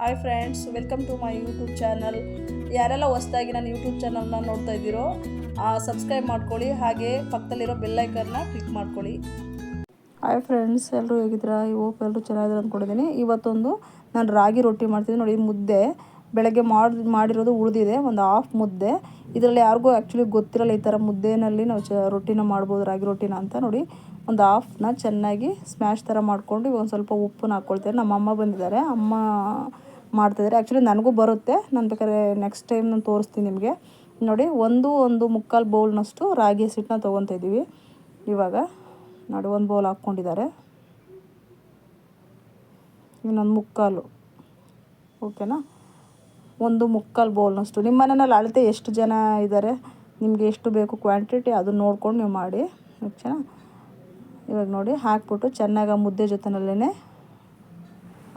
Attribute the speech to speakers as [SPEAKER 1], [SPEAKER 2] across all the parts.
[SPEAKER 1] Hi friends, welcome to my YouTube channel. ಯಾರೆಲ್ಲ ಹೊಸ್ದಾಗಿ ನಾನು ಯೂಟ್ಯೂಬ್ ಚಾನಲ್ನ ನೋಡ್ತಾ ಇದ್ದೀರೋ ಸಬ್ಸ್ಕ್ರೈಬ್ ಮಾಡ್ಕೊಳ್ಳಿ. ಹಾಗೆ ಪಕ್ಕದಲ್ಲಿರೋ ಬೆಲ್ಲೈಕನ್ನ ಕ್ಲಿಕ್ ಮಾಡ್ಕೊಳ್ಳಿ. ಹಾಯ್ ಫ್ರೆಂಡ್ಸ್ ಎಲ್ಲರೂ ಹೇಗಿದ್ದೀರಾ? ಈ ಹೋಪ್ ಎಲ್ಲರೂ ಚೆನ್ನಾಗಿದ್ದಾರೆ ಅಂದ್ಕೊಂಡಿದ್ದೀನಿ. ಇವತ್ತೊಂದು ನಾನು ರಾಗಿ ರೊಟ್ಟಿ ಮಾಡ್ತೀನಿ ನೋಡಿ, ಮುದ್ದೆ. ಬೆಳಗ್ಗೆ ಮಾಡಿ, ಮಾಡಿರೋದು ಉಳಿದಿದೆ, ಒಂದು ಹಾಫ್ ಮುದ್ದೆ. ಇದರಲ್ಲಿ ಯಾರಿಗೂ ಆ್ಯಕ್ಚುಲಿ ಗೊತ್ತಿರಲ್ಲ ಈ ಥರ ಮುದ್ದೆನಲ್ಲಿ ನಾವು ಚ, ರೊಟ್ಟಿನ ಮಾಡ್ಬೋದು, ರಾಗಿ ರೊಟ್ಟಿನ ಅಂತ. ನೋಡಿ, ಒಂದು ಹಾಫ್ನ ಚೆನ್ನಾಗಿ ಸ್ಮ್ಯಾಶ್ ಥರ ಮಾಡಿಕೊಂಡು ಒಂದು ಸ್ವಲ್ಪ ಉಪ್ಪನ್ನ ಹಾಕ್ಕೊಳ್ತೇನೆ. ನಮ್ಮ ಅಮ್ಮ ಬಂದಿದ್ದಾರೆ. ಅಮ್ಮ ಮಾಡ್ತಿದ್ದಾರೆ. ಆ್ಯಕ್ಚುಲಿ ನನಗೂ ಬರುತ್ತೆ. ನಾನು ಬೇಕಾದ್ರೆ ನೆಕ್ಸ್ಟ್ ಟೈಮ್ ನಾನು ತೋರಿಸ್ತೀನಿ ನಿಮಗೆ. ನೋಡಿ, ಒಂದು ಒಂದು ಮುಕ್ಕಾಲು ಬೌಲ್ನಷ್ಟು ರಾಗಿ ಹಸಿಟ್ಟನ್ನ ತೊಗೊತಾ ಇದ್ದೀವಿ. ಇವಾಗ ನೋಡಿ, ಒಂದು ಬೌಲ್ ಹಾಕ್ಕೊಂಡಿದ್ದಾರೆ. ಇನ್ನೊಂದು ಮುಕ್ಕಾಲು. ಓಕೆನಾ ಒಂದು ಮುಕ್ಕಾಲು ಬೌಲ್ನಷ್ಟು ನಿಮ್ಮ ಮನೆಯಲ್ಲಿ ಅಳತೆ ಎಷ್ಟು ಜನ ಇದ್ದಾರೆ? ನಿಮಗೆ ಎಷ್ಟು ಬೇಕು ಕ್ವಾಂಟಿಟಿ ಅದನ್ನು ನೋಡ್ಕೊಂಡು ನೀವು ಮಾಡಿ. ಓಕೆನಾ ಇವಾಗ ನೋಡಿ, ಹಾಕ್ಬಿಟ್ಟು ಚೆನ್ನಾಗಿ ಮುದ್ದೆ ಜೊತೆನಲ್ಲೇ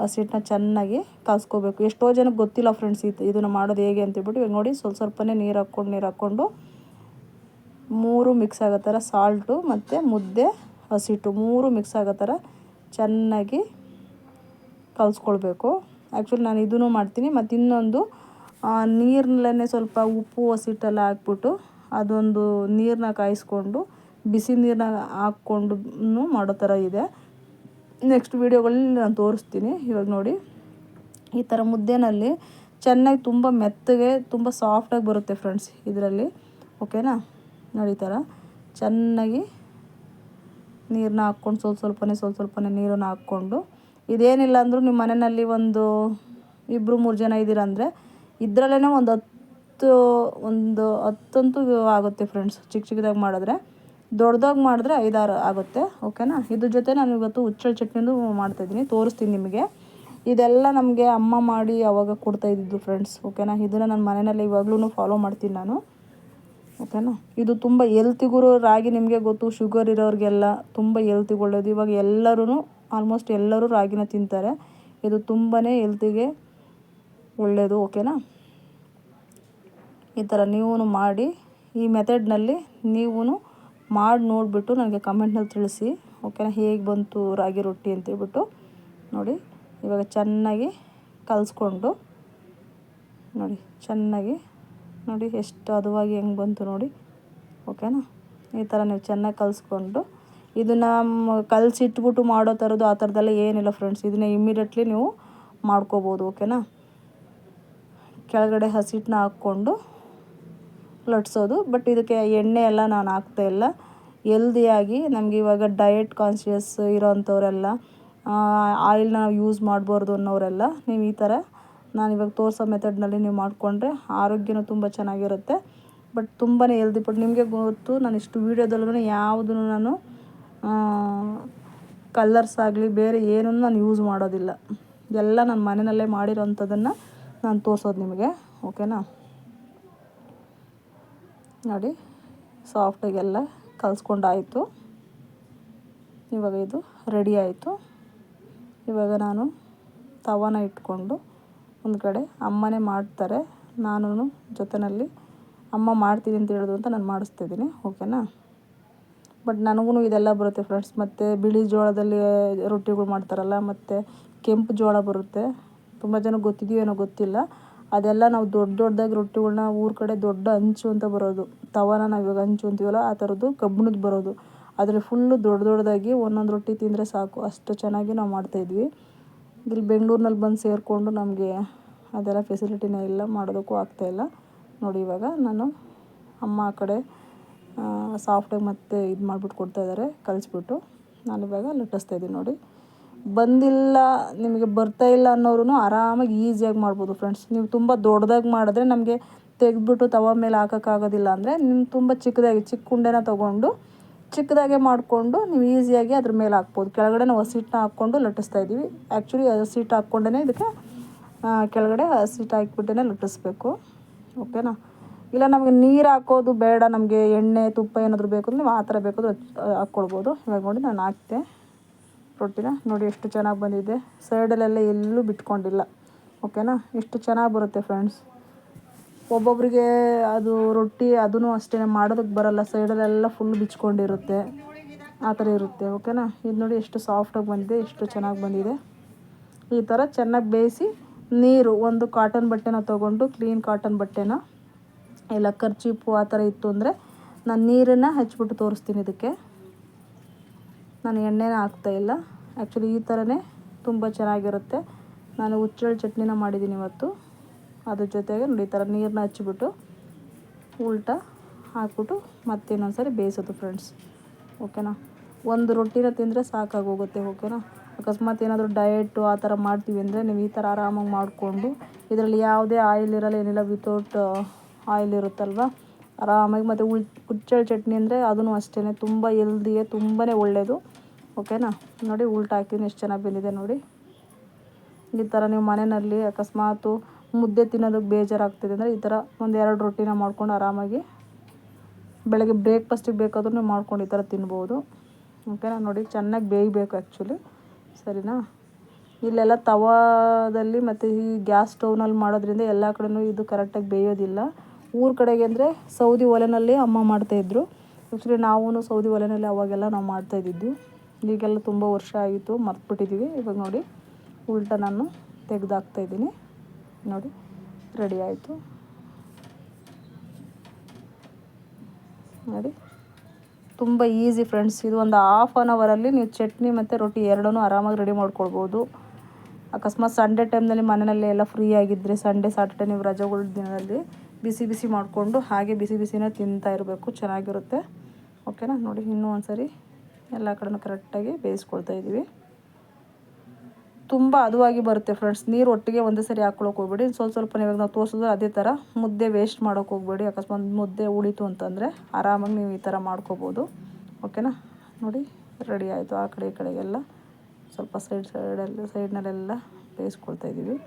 [SPEAKER 1] ಹಸಿಟ್ಟನ್ನ ಚೆನ್ನಾಗಿ ಕಾಸ್ಕೋಬೇಕು. ಎಷ್ಟೋ ಜನಕ್ಕೆ ಗೊತ್ತಿಲ್ಲ ಫ್ರೆಂಡ್ಸ್ ಇದು ಇದನ್ನು ಮಾಡೋದು ಹೇಗೆ ಅಂತೇಳ್ಬಿಟ್ಟು ಇವಾಗ ನೋಡಿ ಸ್ವಲ್ಪ ಸ್ವಲ್ಪನೇ ನೀರು ಹಾಕ್ಕೊಂಡು ನೀರು ಹಾಕ್ಕೊಂಡು ಮೂರು ಮಿಕ್ಸ್ ಆಗೋ ಥರ ಸಾಲ್ಟು ಮತ್ತು ಮುದ್ದೆ ಹಸಿಟ್ಟು ಮೂರು ಮಿಕ್ಸ್ ಆಗೋ ಥರ ಚೆನ್ನಾಗಿ ಕಲಿಸ್ಕೊಳ್ಬೇಕು ಆ್ಯಕ್ಚುಲಿ ನಾನು ಇದೂ ಮಾಡ್ತೀನಿ. ಮತ್ತು ಇನ್ನೊಂದು ನೀರಲ್ಲೇ ಸ್ವಲ್ಪ ಉಪ್ಪು ಹಸಿಟ್ಟೆಲ್ಲ ಹಾಕ್ಬಿಟ್ಟು ಅದೊಂದು ನೀರನ್ನ ಕಾಯಿಸ್ಕೊಂಡು, ಬಿಸಿ ನೀರನ್ನ ಹಾಕ್ಕೊಂಡು ಮಾಡೋ ಥರ ಇದೆ. ನೆಕ್ಸ್ಟ್ ವೀಡಿಯೋಗಳಲ್ಲಿ ನಾನು ತೋರಿಸ್ತೀನಿ. ಇವಾಗ ನೋಡಿ. ಈ ಥರ ಮುದ್ದೆನಲ್ಲಿ ಚೆನ್ನಾಗಿ ತುಂಬ ಮೆತ್ತಗೆ, ತುಂಬ ಸಾಫ್ಟಾಗಿ ಬರುತ್ತೆ ಫ್ರೆಂಡ್ಸ್ ಇದರಲ್ಲಿ. ಓಕೆನಾ ನೋಡಿ ಈ ಥರ ಚೆನ್ನಾಗಿ ನೀರನ್ನ ಹಾಕ್ಕೊಂಡು ಸ್ವಲ್ಪ ಸ್ವಲ್ಪನೇ ಸ್ವಲ್ಪ ಸ್ವಲ್ಪನೇ ನೀರನ್ನು ಹಾಕ್ಕೊಂಡು. ಇದೇನಿಲ್ಲ ಅಂದರೂ ನಿಮ್ಮ ಮನೆಯಲ್ಲಿ ಒಂದು ಇಬ್ಬರು ಮೂರು ಜನ ಇದ್ದೀರ ಅಂದರೆ ಇದರಲ್ಲೇ ಒಂದು ಹತ್ತು, ಒಂದು ಹತ್ತಂತೂ ಆಗುತ್ತೆ ಫ್ರೆಂಡ್ಸ್ ಚಿಕ್ಕ ಚಿಕ್ಕದಾಗಿ ಮಾಡಿದ್ರೆ. ದೊಡ್ಡದಾಗಿ ಮಾಡಿದ್ರೆ ಐದಾರು ಆಗುತ್ತೆ ಓಕೆನಾ ಇದ್ರ ಜೊತೆ ನಾನು ಇವತ್ತು ಹುಚ್ಚಳ ಚಟ್ನಿನೂ ಮಾಡ್ತಾಯಿದ್ದೀನಿ ತೋರಿಸ್ತೀನಿ ನಿಮಗೆ. ಇದೆಲ್ಲ ನಮಗೆ ಅಮ್ಮ ಮಾಡಿ ಅವಾಗ ಕೊಡ್ತಾ ಇದ್ದಿದ್ದು ಫ್ರೆಂಡ್ಸ್ ಓಕೆನಾ ಇದನ್ನು ನನ್ನ ಮನೆಯಲ್ಲಿ ಇವಾಗಲೂ ಫಾಲೋ ಮಾಡ್ತೀನಿ ನಾನು ಓಕೆನಾ ಇದು ತುಂಬ ಎಲ್ತಿಗೂ ರಾಗಿ ನಿಮಗೆ ಗೊತ್ತು ಶುಗರ್ ಇರೋರಿಗೆಲ್ಲ ತುಂಬ ಎಲ್ತಿಗೆ ಒಳ್ಳೆಯದು ಇವಾಗ ಎಲ್ಲರೂ ಆಲ್ಮೋಸ್ಟ್ ಎಲ್ಲರೂ ರಾಗಿನ ತಿಂತಾರೆ. ಇದು ತುಂಬಾ ಎಲ್ತಿಗೆ ಒಳ್ಳೆಯದು ಓಕೆನಾ ಈ ಥರ ನೀವು ಮಾಡಿ, ಈ ಮೆಥಡ್ನಲ್ಲಿ ನೀವು ಮಾಡಿ ನೋಡಿಬಿಟ್ಟು ನನಗೆ ಕಮೆಂಟ್ನಲ್ಲಿ ತಿಳಿಸಿ, ಓಕೆನಾ? ಹೇಗೆ ಬಂತು ರಾಗಿ ರೊಟ್ಟಿ ಅಂತೇಳ್ಬಿಟ್ಟು ನೋಡಿ. ಇವಾಗ ಚೆನ್ನಾಗಿ ಕಲಿಸ್ಕೊಂಡು ನೋಡಿ, ಚೆನ್ನಾಗಿ ನೋಡಿ ಎಷ್ಟು ಹದವಾಗಿ ಹೆಂಗೆ ಬಂತು ನೋಡಿ, ಓಕೆನಾ? ಈ ಥರ ನೀವು ಚೆನ್ನಾಗಿ ಕಲಿಸ್ಕೊಂಡು ಇದನ್ನು ಕಲಸಿಟ್ಬಿಟ್ಟು ಮಾಡೋ ಥರದ್ದು ಆ ಥರದ್ದೆಲ್ಲ ಏನಿಲ್ಲ ಫ್ರೆಂಡ್ಸ್. ಇದನ್ನ ಇಮ್ಮಿಡಿಯೇಟ್ಲಿ ನೀವು ಮಾಡ್ಕೋಬೋದು, ಓಕೆನಾ? ಕೆಳಗಡೆ ಹಸಿಟ್ಟನ್ನ ಹಾಕ್ಕೊಂಡು ಲಟ್ಸೋದು ಬಟ್ ಇದಕ್ಕೆ ಎಣ್ಣೆ ಎಲ್ಲ ನಾನು ಹಾಕ್ತಾ ಇಲ್ಲ. ಎಲ್ದಿಯಾಗಿ ನಮಗೆ ಇವಾಗ ಡಯಟ್ ಕಾನ್ಷಿಯಸ್ ಇರೋಂಥವರೆಲ್ಲ ಆಯಿಲ್ನ ಯೂಸ್ ಮಾಡಬಾರ್ದು ಅನ್ನೋರೆಲ್ಲ, ನೀವು ಈ ಥರ ನಾನು ಇವಾಗ ತೋರಿಸೋ ಮೆಥಡ್ನಲ್ಲಿ ನೀವು ಮಾಡಿಕೊಂಡ್ರೆ ಆರೋಗ್ಯನೂ ತುಂಬ ಚೆನ್ನಾಗಿರುತ್ತೆ. ಬಟ್ ತುಂಬಾ ಎಲ್ದಿ ಬಟ್ ನಿಮಗೆ ಗೊತ್ತು, ನಾನು ಇಷ್ಟು ವೀಡಿಯೋದಲ್ಲೂ ಯಾವುದೂ ನಾನು ಕಲ್ಲರ್ಸ್ ಆಗಲಿ ಬೇರೆ ಏನೂ ನಾನು ಯೂಸ್ ಮಾಡೋದಿಲ್ಲ. ಎಲ್ಲ ನನ್ನ ಮನೆಯಲ್ಲೇ ಮಾಡಿರೋಂಥದ್ದನ್ನು ನಾನು ತೋರಿಸೋದು ನಿಮಗೆ ಓಕೆನಾ ನೋಡಿ ಸಾಫ್ಟಾಗೆಲ್ಲ ಕಲಿಸ್ಕೊಂಡಾಯಿತು. ಇವಾಗ ಇದು ರೆಡಿ ಆಯಿತು. ಇವಾಗ ನಾನು ತವನ ಇಟ್ಕೊಂಡು ಒಂದು ಕಡೆ ಅಮ್ಮನೇ ಮಾಡ್ತಾರೆ. ನಾನು ಜೊತೆಯಲ್ಲಿ ಅಮ್ಮ ಮಾಡ್ತೀನಿ ಅಂತ ಹೇಳಿದ್ರು ಅಂತ ನಾನು ಮಾಡಿಸ್ತಿದ್ದೀನಿ ಓಕೆನಾ ಬಟ್ ನನಗೂ ಇದೆಲ್ಲ ಬರುತ್ತೆ ಫ್ರೆಂಡ್ಸ್ ಮತ್ತು ಬಿಳಿ ಜೋಳದಲ್ಲಿ ರೊಟ್ಟಿಗಳು ಮಾಡ್ತಾರಲ್ಲ, ಮತ್ತು ಕೆಂಪು ಜೋಳ ಬರುತ್ತೆ. ತುಂಬ ಜನಕ್ಕೆ ಗೊತ್ತಿದೆಯೋ ಏನೋ ಗೊತ್ತಿಲ್ಲ. ಅದೆಲ್ಲ ನಾವು ದೊಡ್ಡ ದೊಡ್ಡದಾಗಿ ರೊಟ್ಟಿಗಳ್ನ ಊರ ಕಡೆ ದೊಡ್ಡ ಹಂಚು ಅಂತ ಬರೋದು. ತವನ ನಾವು ಇವಾಗ ಹಂಚು ಅಂತೀವಲ್ಲ ಆ ಥರದ್ದು ಕಬ್ಬಿಣದ ಬರೋದು. ಆದರೆ ಫುಲ್ಲು ದೊಡ್ಡ ದೊಡ್ಡದಾಗಿ ಒಂದೊಂದು ರೊಟ್ಟಿ ತಿಂದರೆ ಸಾಕು. ಅಷ್ಟು ಚೆನ್ನಾಗಿ ನಾವು ಮಾಡ್ತಾಯಿದ್ವಿ ಇಲ್ಲಿ ಬೆಂಗಳೂರಿನಲ್ಲಿ ಬಂದು ಸೇರಿಕೊಂಡು ನಮಗೆ ಅದೆಲ್ಲ ಫೆಸಿಲಿಟಿನೇ ಇಲ್ಲ, ಮಾಡೋದಕ್ಕೂ ಆಗ್ತಾಯಿಲ್ಲ ನೋಡಿ ಇವಾಗ ನಾನು ಅಮ್ಮ ಆ ಕಡೆ ಸಾಫ್ಟಾಗಿ ಮತ್ತೆ ಇದು ಮಾಡಿಬಿಟ್ಟು ಕೊಡ್ತಾಯಿದ್ದಾರೆ ಕಲಿಸ್ಬಿಟ್ಟು ನಾನು ಇವಾಗ ಲಟ್ಟಿಸ್ತಾಯಿದ್ದೀನಿ ನೋಡಿ. ಬಂದಿಲ್ಲ, ನಿಮಗೆ ಬರ್ತಾ ಇಲ್ಲ ಅನ್ನೋರು ಆರಾಮಾಗಿ ಈಸಿಯಾಗಿ ಮಾಡ್ಬೋದು ಫ್ರೆಂಡ್ಸ್ ನೀವು ತುಂಬ ದೊಡ್ಡದಾಗಿ ಮಾಡಿದ್ರೆ ನಮಗೆ ತೆಗೆದ್ಬಿಟ್ಟು ತವ ಮೇಲೆ ಹಾಕೋಕ್ಕಾಗೋದಿಲ್ಲ ಅಂದರೆ ನಿಮ್ಮ ತುಂಬ ಚಿಕ್ಕದಾಗಿ, ಚಿಕ್ಕ ಉಂಡೆನ ತೊಗೊಂಡು ಚಿಕ್ಕದಾಗೆ ಮಾಡಿಕೊಂಡು ನೀವು ಈಸಿಯಾಗಿ ಅದ್ರ ಮೇಲೆ ಹಾಕ್ಬೋದು. ಕೆಳಗಡೆ ನಾವು ಹಸಿಟ್ಟನ್ನ ಹಾಕ್ಕೊಂಡು ಲಟ್ಟಿಸ್ತಾ ಇದ್ದೀವಿ. ಆ್ಯಕ್ಚುಲಿ ಹಸಿಟ್ಟು ಹಾಕ್ಕೊಂಡೇ ಇದಕ್ಕೆ ಕೆಳಗಡೆ ಹಸಿಟ್ಟು ಹಾಕ್ಬಿಟ್ಟೇ ಲಟ್ಟಿಸ್ಬೇಕು. ಓಕೆನಾ ಇಲ್ಲ, ನಮಗೆ ನೀರು ಹಾಕೋದು ಬೇಡ, ನಮಗೆ ಎಣ್ಣೆ, ತುಪ್ಪ ಏನಾದರೂ ಬೇಕು ನೀವು ಆ ಥರ ಬೇಕಾದರೂ ಹಾಕ್ಕೊಳ್ಬೋದು. ಇವಾಗ ನೋಡಿ ನಾನು ಹಾಕ್ತೆ. ರೊಟ್ಟಿನ ನೋಡಿ ಎಷ್ಟು ಚೆನ್ನಾಗಿ ಬಂದಿದೆ. ಸೈಡಲ್ಲೆಲ್ಲ ಎಲ್ಲೂ ಬಿಟ್ಕೊಂಡಿಲ್ಲ. ಓಕೆನಾ? ಎಷ್ಟು ಚೆನ್ನಾಗಿ ಬರುತ್ತೆ ಫ್ರೆಂಡ್ಸ್. ಒಬ್ಬೊಬ್ಬರಿಗೆ ಅದು ರೊಟ್ಟಿ ಅದೂ ಅಷ್ಟೇ ಮಾಡೋದಕ್ಕೆ ಬರೋಲ್ಲ. ಸೈಡಲ್ಲೆಲ್ಲ ಫುಲ್ ಬಿಚ್ಕೊಂಡಿರುತ್ತೆ. ಆ ಥರ ಇರುತ್ತೆ. ಓಕೆನಾ? ಇದು ನೋಡಿ ಎಷ್ಟು ಸಾಫ್ಟಾಗಿ ಬಂದಿದೆ, ಎಷ್ಟು ಚೆನ್ನಾಗಿ ಬಂದಿದೆ. ಈ ಥರ ಚೆನ್ನಾಗಿ ಬೇಯಿಸಿ ನೀರು, ಒಂದು ಕಾಟನ್ ಬಟ್ಟೆನ ತೊಗೊಂಡು ಕ್ಲೀನ್ ಕಾಟನ್ ಬಟ್ಟೆನ, ಇಲ್ಲ ಕರ್ಚೀಪು ಆ ಥರ ಇತ್ತು ಅಂದರೆ ನಾನು ನೀರನ್ನು ಹಚ್ಬಿಟ್ಟು ತೋರಿಸ್ತೀನಿ ಇದಕ್ಕೆ. ನಾನು ಎಣ್ಣೆನ ಹಾಕ್ತಾಯಿಲ್ಲ ಆ್ಯಕ್ಚುಲಿ ಈ ಥರನೇ ತುಂಬ ಚೆನ್ನಾಗಿರುತ್ತೆ. ನಾನು ಹುಚ್ಚೆಳ್ಳು ಚಟ್ನಿನ ಮಾಡಿದ್ದೀನಿ ಇವತ್ತು. ಅದ್ರ ಜೊತೆಗೆ ನೋಡಿ, ಈ ಥರ ನೀರನ್ನ ಹಚ್ಚಿಬಿಟ್ಟು ಉಲ್ಟಾ ಹಾಕ್ಬಿಟ್ಟು ಮತ್ತೆ ಇನ್ನೊಂದು ಸರಿ ಬೇಯಿಸೋದು ಫ್ರೆಂಡ್ಸ್ ಓಕೆನಾ ಒಂದು ರೊಟ್ಟಿನ ತಿಂದರೆ ಸಾಕಾಗೋಗುತ್ತೆ ಓಕೆನಾ ಅಕಸ್ಮಾತ್ ಏನಾದರೂ ಡಯೆಟ್ಟು ಆ ಥರ ಮಾಡ್ತೀವಿ ಅಂದರೆ ನೀವು ಈ ಥರ ಆರಾಮಾಗಿ ಮಾಡಿಕೊಂಡು, ಇದರಲ್ಲಿ ಯಾವುದೇ ಆಯಿಲ್ ಇರಲ್ಲ, ಏನಿಲ್ಲ ವಿತೌಟ್ ಆಯಿಲ್ ಇರುತ್ತಲ್ವ? ಆರಾಮಾಗಿ ಮತ್ತು ಉಳ್ ಚಟ್ನಿ ಅಂದರೆ ಅದೂ ಅಷ್ಟೇ ತುಂಬ ಎಲ್ದಿಗೆ ತುಂಬಾ ಒಳ್ಳೆಯದು ಓಕೆನಾ? ನೋಡಿ, ಉಲ್ಟಾ ಹಾಕಿದ್ರೆ ಎಷ್ಟು ಚೆನ್ನಾಗಿ ಬೆಂದಿದೆ ನೋಡಿ. ಈ ಥರ ನೀವು ಮನೆಯಲ್ಲಿ ಅಕಸ್ಮಾತು ಮುದ್ದೆ ತಿನ್ನೋದಕ್ಕೆ ಬೇಜಾರಾಗ್ತಿದೆ ಅಂದರೆ ಈ ಥರ ಒಂದು ಎರಡು ರೊಟ್ಟಿನ ಮಾಡ್ಕೊಂಡು ಆರಾಮಾಗಿ ಬೆಳಗ್ಗೆ ಬ್ರೇಕ್ಫಾಸ್ಟಿಗೆ ಬೇಕಾದ್ರೂ ನೀವು ಮಾಡ್ಕೊಂಡು ಈ ಥರ ತಿನ್ಬೋದು. ಓಕೆನಾ? ನೋಡಿ, ಚೆನ್ನಾಗಿ ಬೇಯಬೇಕು ಆ್ಯಕ್ಚುಲಿ ಸರಿನಾ? ಇಲ್ಲೆಲ್ಲ ತವಾದಲ್ಲಿ ಮತ್ತು ಈ ಗ್ಯಾಸ್ ಸ್ಟೌವ್ನಲ್ಲಿ ಮಾಡೋದ್ರಿಂದ ಎಲ್ಲ ಕಡೆಯೂ ಇದು ಕರೆಕ್ಟಾಗಿ ಬೇಯೋದಿಲ್ಲ. ಊರ ಕಡೆಗೆ ಅಂದರೆ ಸೌದಿ ಒಲೆಯಲ್ಲಿ ಅಮ್ಮ ಮಾಡ್ತಾಯಿದ್ರು ಆ್ಯಕ್ಚುಲಿ ನಾವು ಸೌದಿ ಒಲೆಯಲ್ಲಿ ಅವಾಗೆಲ್ಲ ನಾವು ಮಾಡ್ತಾಯಿದ್ದಿದ್ದು ಈಗೆಲ್ಲ ತುಂಬ ವರ್ಷ ಆಯಿತು ಮರ್ತುಬಿಟ್ಟಿದ್ದೀವಿ ಇವಾಗ ನೋಡಿ ಉಲ್ಟ ನಾನು ತೆಗೆದಾಕ್ತಾಯಿದ್ದೀನಿ ನೋಡಿ, ರೆಡಿ ಆಯಿತು. ನೋಡಿ, ತುಂಬ ಈಸಿ ಫ್ರೆಂಡ್ಸ್, ಇದು ಒಂದು ಹಾಫ್ ಆನ್ ಅವರಲ್ಲಿ ನೀವು ಚಟ್ನಿ ಮತ್ತು ರೊಟ್ಟಿ ಎರಡೂ ಆರಾಮಾಗಿ ರೆಡಿ ಮಾಡ್ಕೊಳ್ಬೋದು. ಅಕಸ್ಮಾತ್ ಸಂಡೇ ಟೈಮ್ನಲ್ಲಿ ಮನೆಯಲ್ಲಿ ಎಲ್ಲ ಫ್ರೀ ಆಗಿದ್ದರೆ ಸಂಡೇ, ಸಾಟರ್ಡೆ ನೀವು ರಜೆಗಳ ದಿನದಲ್ಲಿ ಬಿಸಿ ಬಿಸಿ ಮಾಡಿಕೊಂಡು ಹಾಗೆ ಬಿಸಿ ಬಿಸಿನೇ ತಿಂತಾ ಇರಬೇಕು, ಚೆನ್ನಾಗಿರುತ್ತೆ. ಓಕೆನಾ? ನೋಡಿ, ಇನ್ನೂ ಒಂದು ಸರಿ ಎಲ್ಲ ಕಡೆನೂ ಕರೆಕ್ಟಾಗಿ ಬೇಯಿಸ್ಕೊಳ್ತಾ ಇದ್ದೀವಿ. ತುಂಬ ಅದುವಾಗಿ ಬರುತ್ತೆ ಫ್ರೆಂಡ್ಸ್. ನೀರು ಒಟ್ಟಿಗೆ ಒಂದೇ ಸರಿ ಹಾಕ್ಕೊಳಕ್ಕೆ ಹೋಗ್ಬೇಡಿ. ಸ್ವಲ್ಪ ಸ್ವಲ್ಪ ಇವಾಗ ನಾವು ತೋರಿಸಿದ್ರೆ ಅದೇ ಥರ ಮುದ್ದೆ ವೇಸ್ಟ್ ಮಾಡೋಕೆ ಹೋಗ್ಬೇಡಿ. ಅಕಸ್ಮಾತ್ ಮುದ್ದೆ ಉಳಿತು ಅಂತಂದರೆ ಆರಾಮಾಗಿ ನೀವು ಈ ಥರ ಮಾಡ್ಕೋಬೋದು. ಓಕೆನಾ ನೋಡಿ ರೆಡಿ ಆಯಿತು. ಆ ಕಡೆ ಈ ಕಡೆಗೆಲ್ಲ ಸ್ವಲ್ಪ ಸೈಡ್ ಸೈಡಲ್ಲಿ ಸೈಡ್ನಲ್ಲೆಲ್ಲ ಬೇಯಿಸ್ಕೊಳ್ತಾ ಇದ್ದೀವಿ.